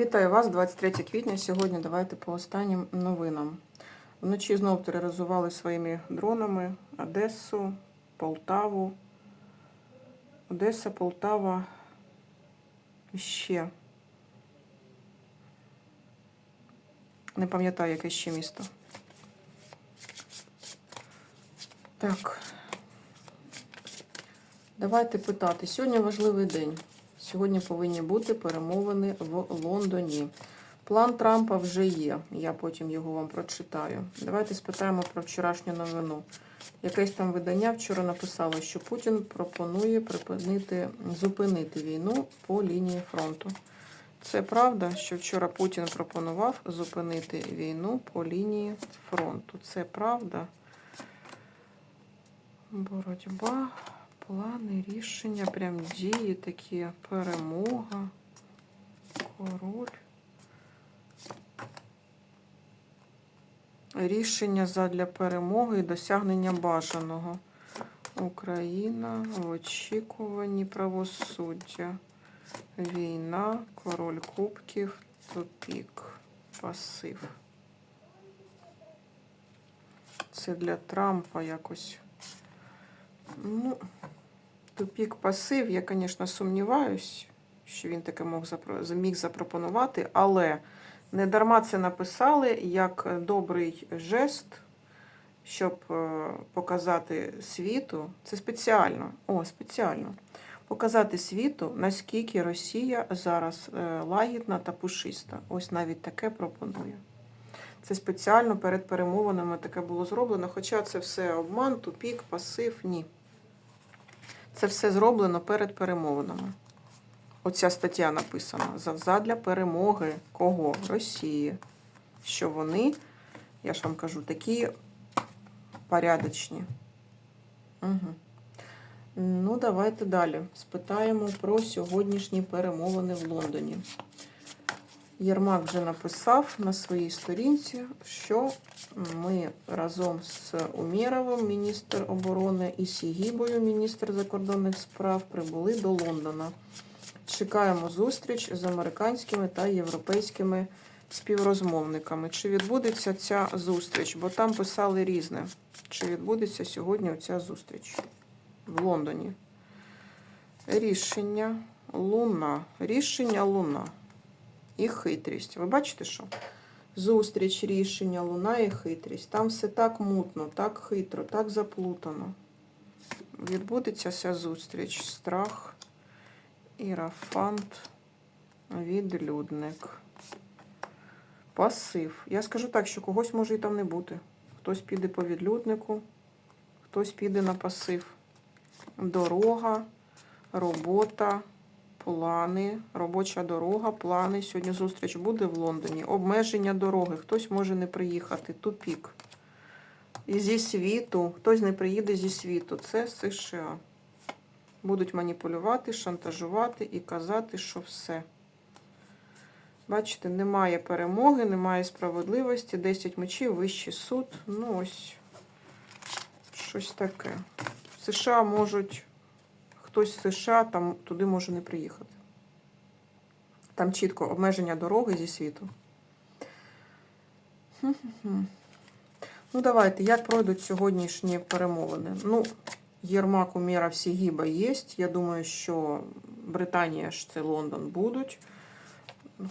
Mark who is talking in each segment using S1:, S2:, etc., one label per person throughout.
S1: Вітаю вас, 23 квітня. Сьогодні давайте по останнім новинам. Вночі знов тероризували своїми дронами Одесу, Полтаву. Одеса, Полтава ще. Не пам'ятаю, яке ще місто. Так. Давайте питати. Сьогодні важливий день. Сьогодні повинні бути перемовини в Лондоні. План Трампа вже є. Я потім його вам прочитаю. Давайте спитаємо про вчорашню новину. Якесь там видання вчора написало, що Путін пропонує припинити зупинити війну по лінії фронту. Це правда, що вчора Путін пропонував зупинити війну по лінії фронту. Це правда. Боротьба. Плани, рішення, прям дії такі, перемога, король. Рішення задля перемоги і досягнення бажаного. Україна в очікуванні правосуддя. Війна, король кубків, тупік, пасив. Це для Трампа якось. Ну, тупік пасив, я, звісно, сумніваюсь, що він таке міг запропонувати, але не дарма це написали як добрий жест, щоб е, показати світу. Це спеціально, о, спеціально. Показати світу, наскільки Росія зараз е, лагідна та пушиста. Ось навіть таке пропонує. Це спеціально перед перемовинами таке було зроблено, хоча це все обман, тупік, пасив, ні. Це все зроблено перед перемовинами. Оця стаття написана «За- задля перемоги кого? Росії. Що вони, я ж вам кажу, такі порядочні. Угу. Ну, давайте далі. Спитаємо про сьогоднішні перемовини в Лондоні. Єрмак вже написав на своїй сторінці, що ми разом з Умєровим, міністр оборони, і Сігібою, міністр закордонних справ, прибули до Лондона. Чекаємо зустріч з американськими та європейськими співрозмовниками. Чи відбудеться ця зустріч? Бо там писали різне. Чи відбудеться сьогодні ця зустріч в Лондоні? Рішення Луна. Рішення Луна і хитрість. Ви бачите, що? Зустріч, рішення, луна і хитрість. Там все так мутно, так хитро, так заплутано. Відбудеться ця зустріч. Страх, ірафант, відлюдник. Пасив. Я скажу так, що когось може і там не бути. Хтось піде по відлюднику, хтось піде на пасив. Дорога, робота, Плани, робоча дорога, плани. Сьогодні зустріч буде в Лондоні. Обмеження дороги. Хтось може не приїхати. Тупік. І зі світу. Хтось не приїде зі світу. Це США. Будуть маніпулювати, шантажувати і казати, що все. Бачите, немає перемоги, немає справедливості. 10 мечів, вищий суд. Ну, ось щось таке. США можуть хтось з США там туди може не приїхати. Там чітко обмеження дороги зі світу. Ну, давайте, як пройдуть сьогоднішні перемовини? Ну, Єрмак, Умєра, всі гіба є. Я думаю, що Британія ж це Лондон будуть.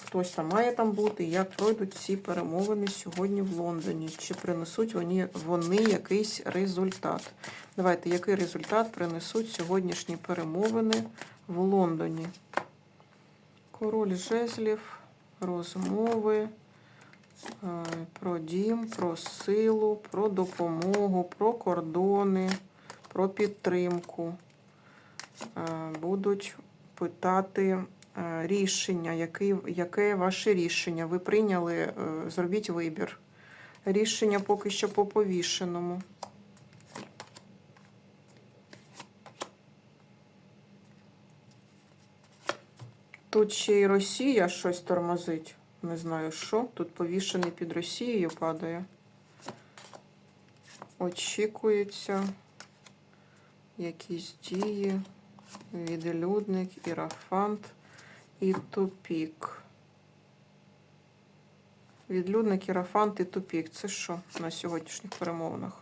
S1: Хтось там має там бути. Як пройдуть ці перемовини сьогодні в Лондоні? Чи принесуть вони, вони якийсь результат? Давайте, який результат принесуть сьогоднішні перемовини в Лондоні? Король жезлів, розмови е, про дім, про силу, про допомогу, про кордони, про підтримку. Е, Будуть питати рішення, який, яке ваше рішення? Ви прийняли, е, зробіть вибір. Рішення поки що по повішеному. Тут ще й Росія щось тормозить. Не знаю що. Тут повішений під Росією падає. Очікується якісь дії, відлюдник, ірафант і тупік. Відлюдник, Єрафант і тупік. Це що на сьогоднішніх перемовинах?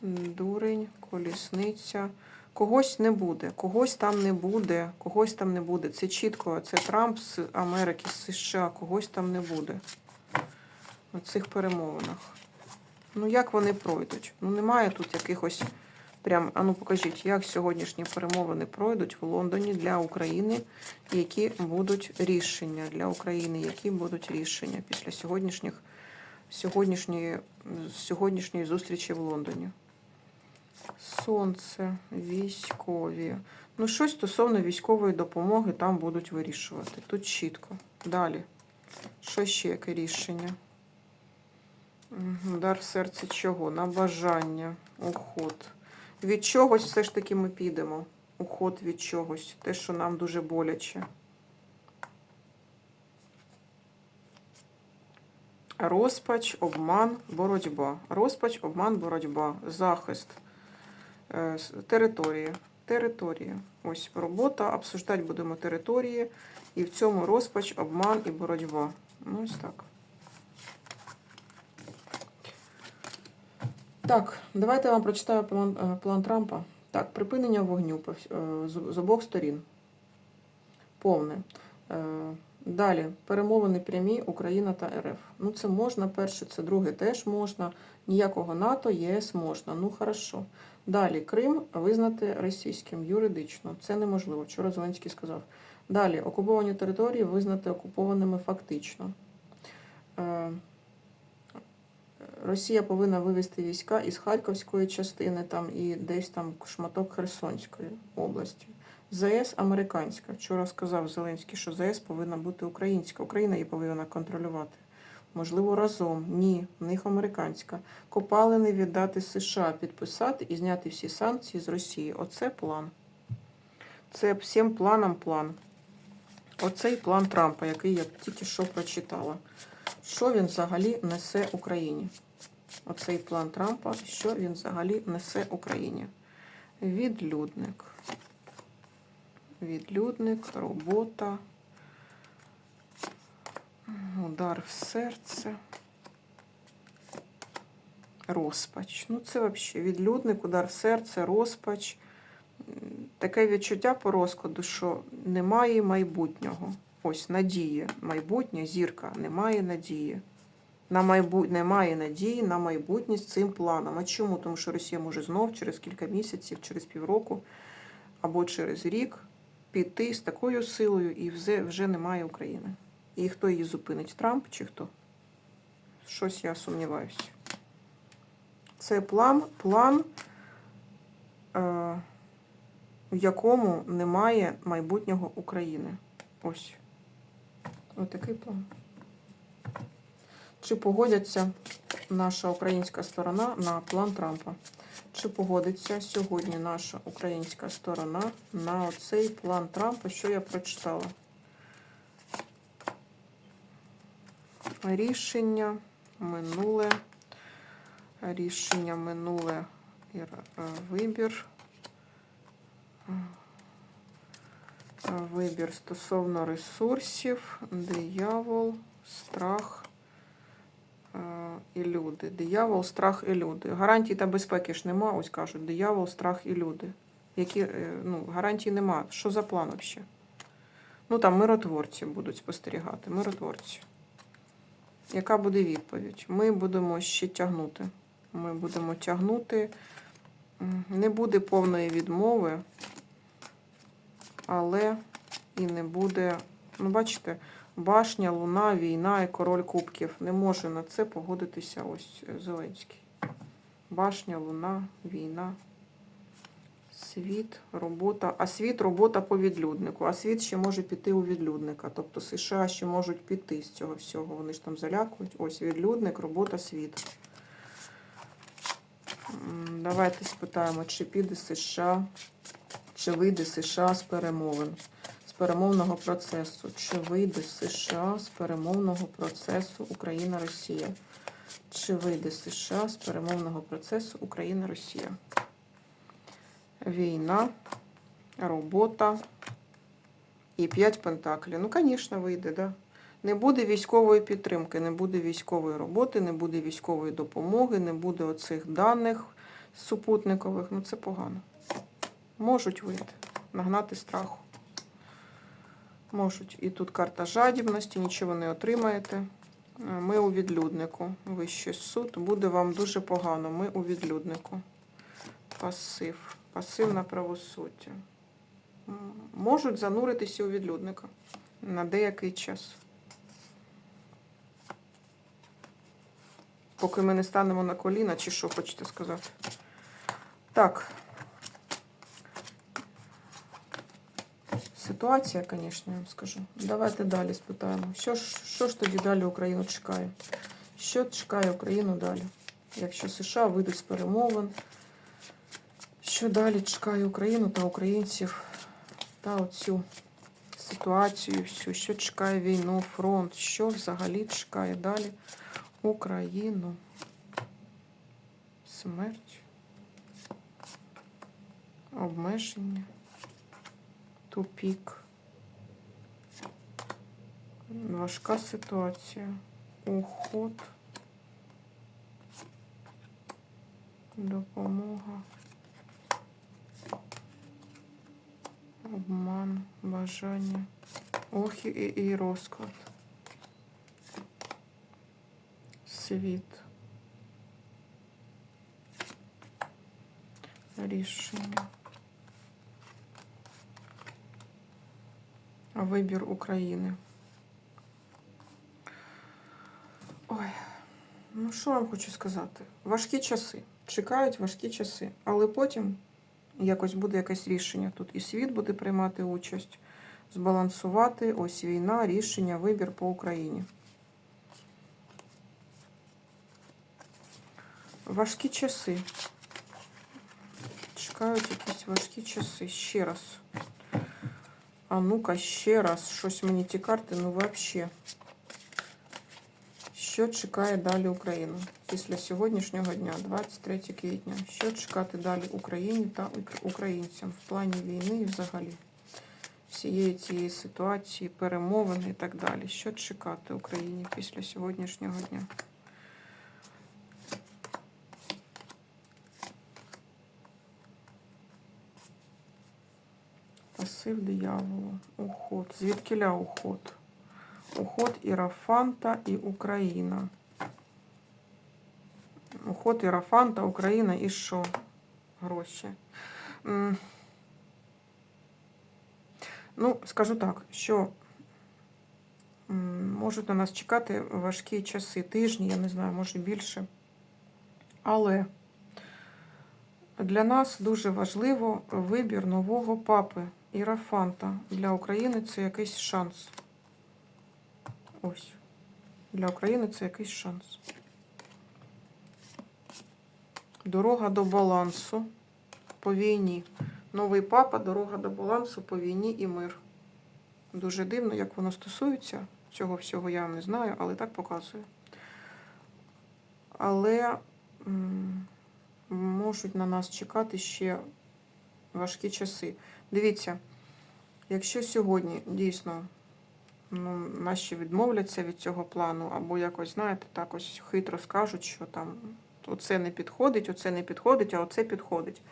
S1: Дурень, колісниця. Когось не буде, когось там не буде, когось там не буде. Це чітко, це Трамп з Америки, з США, когось там не буде на цих перемовинах. Ну, як вони пройдуть? Ну, немає тут якихось прям. А ну покажіть, як сьогоднішні перемовини пройдуть в Лондоні для України, які будуть рішення для України, які будуть рішення після сьогоднішніх сьогоднішньої, сьогоднішньої зустрічі в Лондоні. Сонце, військові. Ну, щось стосовно військової допомоги там будуть вирішувати. Тут чітко. Далі. Що ще яке рішення? Дар в серці чого? На бажання, уход. Від чогось все ж таки ми підемо. Уход від чогось. Те, що нам дуже боляче. Розпач, обман, боротьба. Розпач, обман, боротьба. Захист. Території. Території. Ось робота. Обсуждати будемо території. І в цьому розпач, обман і боротьба. Ну, ось так. Так, давайте я вам прочитаю план, е, план Трампа. Так, припинення вогню е, з, з обох сторін. Повне. Е, Далі, перемовини прямі Україна та РФ. Ну, це можна, перше, це друге теж можна. Ніякого НАТО, ЄС можна. Ну, хорошо. Далі, Крим визнати російським юридично. Це неможливо. Вчора Зеленський сказав. Далі, окуповані території визнати окупованими фактично. Росія повинна вивести війська із Харківської частини там і десь там шматок Херсонської області. ЗАЕС американська. Вчора сказав Зеленський, що ЗАЕС повинна бути українська. Україна її повинна контролювати. Можливо, разом. Ні, в них американська. Копалини віддати США, підписати і зняти всі санкції з Росії. Оце план. Це всім планам план. Оцей план Трампа, який я тільки що прочитала. Що він взагалі несе Україні? Оцей план Трампа, що він взагалі несе Україні? Відлюдник. Відлюдник, робота, удар в серце, розпач. Ну, це взагалі відлюдник, удар в серце, розпач. Таке відчуття по розкладу, що немає майбутнього. Ось надії. Майбутнє, зірка, немає надії. На майбут... Немає надії на майбутнє з цим планом. А чому? Тому що Росія може знов через кілька місяців, через півроку або через рік піти з такою силою, і вже, вже немає України. І хто її зупинить? Трамп чи хто? Щось я сумніваюся. Це план, план, е, в якому немає майбутнього України. Ось. Ось такий план. Чи погодяться наша українська сторона на план Трампа? Чи погодиться сьогодні наша українська сторона на оцей план Трампа, що я прочитала? Рішення минуле. Рішення минуле е, вибір. Вибір стосовно ресурсів, диявол, страх е, і люди. Диявол, страх і люди. Гарантій та безпеки ж нема, ось кажуть, диявол, страх і люди. Які, е, ну, гарантій нема. Що за план взагалі? Ну там миротворці будуть спостерігати, миротворці. Яка буде відповідь? Ми будемо ще тягнути. Ми будемо тягнути. Не буде повної відмови, але і не буде. Ну, бачите, башня, луна, війна і король кубків. Не може на це погодитися ось е, Зеленський. Башня, луна, війна. Світ, робота. А світ робота по відлюднику. А світ ще може піти у відлюдника. Тобто США ще можуть піти з цього всього. Вони ж там залякують. Ось відлюдник, робота, світ. Давайте спитаємо, чи піде США, чи вийде США з перемовин, з перемовного процесу. Чи вийде США з перемовного процесу Україна-Росія? Чи вийде США з перемовного процесу Україна-Росія? Війна, робота і п'ять пентаклів. Ну, звісно, вийде, да. Не буде військової підтримки, не буде військової роботи, не буде військової допомоги, не буде оцих даних супутникових. Ну це погано. Можуть вийти, нагнати страху. Можуть. І тут карта жадібності, нічого не отримаєте. Е, Ми у відлюднику. Вищий суд. Буде вам дуже погано. Ми у відлюднику. Пасив. Пасив на правосуддя. Можуть зануритися у відлюдника на деякий час. Поки ми не станемо на коліна, чи що хочете сказати. Так. Ситуація, звісно, я вам скажу. Давайте далі спитаємо. Що ж, що ж тоді далі Україну чекає? Що чекає Україну далі? Якщо США вийдуть з перемовин, що далі чекає Україну та українців та оцю ситуацію, всю, що чекає війну, фронт, що взагалі чекає далі Україну? Смерть, обмеження, тупік, важка ситуація, уход, допомога, обман, бажання, ох і, і розклад, світ. рішення. Вибір України. Ой, ну що вам хочу сказати? Важкі часи. Чекають важкі часи. Але потім якось буде якесь рішення. Тут і світ буде приймати участь, збалансувати. Ось війна, рішення, вибір по Україні. Важкі часи. Чекають якісь важкі часи. Ще раз. А ну-ка, ще раз. Щось мені ті карти, ну взагалі. Що чекає далі Україну після сьогоднішнього дня, 23 квітня? Що чекати далі Україні та українцям в плані війни і взагалі? Всієї цієї ситуації, перемовини і так далі. Що чекати Україні після сьогоднішнього дня? Пасив дияволу. Уход. Звідкиля уход? Уход Ірафанта і Україна. Уход Ірафанта, Україна і що? Гроші. Ну, скажу так, що можуть на нас чекати важкі часи, тижні, я не знаю, може більше. Але для нас дуже важливо вибір нового папи Ірафанта. Для України це якийсь шанс. Ось. Для України це якийсь шанс. Дорога до балансу по війні. Новий папа, дорога до балансу по війні і мир. Дуже дивно, як воно стосується. Цього всього я не знаю, але так показує. Але можуть на нас чекати ще важкі часи. Дивіться, якщо сьогодні дійсно ну, наші відмовляться від цього плану, або якось, знаєте, так ось хитро скажуть, що там оце не підходить, оце не підходить, а оце підходить.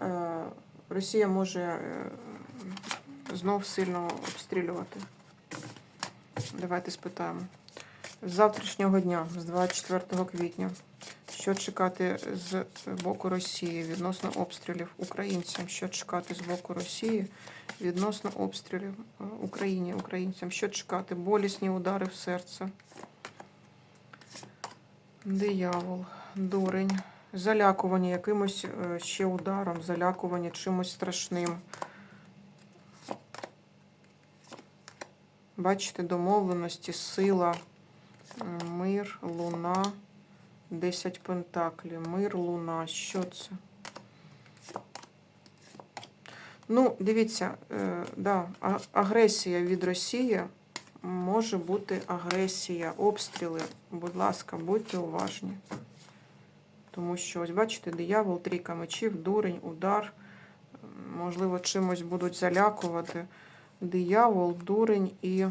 S1: Е, Росія може е, знов сильно обстрілювати. Давайте спитаємо. З завтрашнього дня, з 24 квітня, що чекати з боку Росії відносно обстрілів українцям? Що чекати з боку Росії відносно обстрілів е, Україні, українцям? Що чекати? Болісні удари в серце. Диявол, дурень, залякування якимось е, ще ударом, залякування чимось страшним. Бачите, домовленості, сила, мир, луна, 10 пентаклів, мир, луна. Що це? Ну, дивіться, е, да, агресія від Росії може бути агресія, обстріли. Будь ласка, будьте уважні. Тому що, ось бачите, диявол, трійка мечів, дурень, удар. Можливо, чимось будуть залякувати. Диявол, дурень і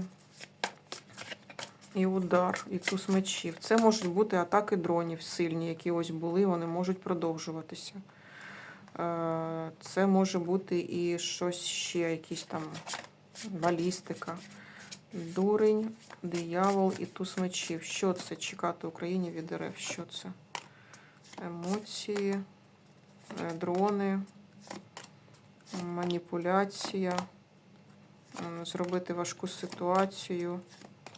S1: І удар, і туз мечів. Це можуть бути атаки дронів сильні, які ось були, вони можуть продовжуватися. Е, Це може бути і щось ще, якісь там балістика. Дурень, диявол і туз мечів. Що це чекати Україні від РФ? Що це? Емоції, е, дрони, маніпуляція, зробити важку ситуацію,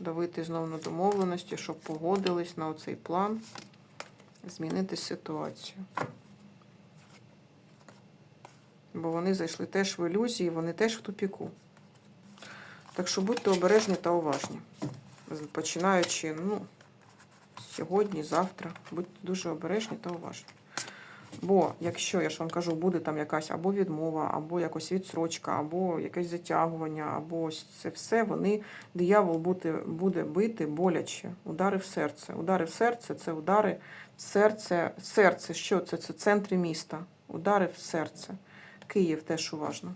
S1: давити знову на домовленості, щоб погодились на оцей план, змінити ситуацію. Бо вони зайшли теж в ілюзії, вони теж в тупіку. Так що будьте обережні та уважні. Починаючи, ну, сьогодні, завтра, будьте дуже обережні та уважні. Бо якщо, я ж вам кажу, буде там якась або відмова, або якось відсрочка, або якесь затягування, або це все, вони, диявол буде, буде бити боляче. Удари в серце. Удари в серце це удари в серце. Серце, що це? Це центри міста. Удари в серце. Київ теж уважно.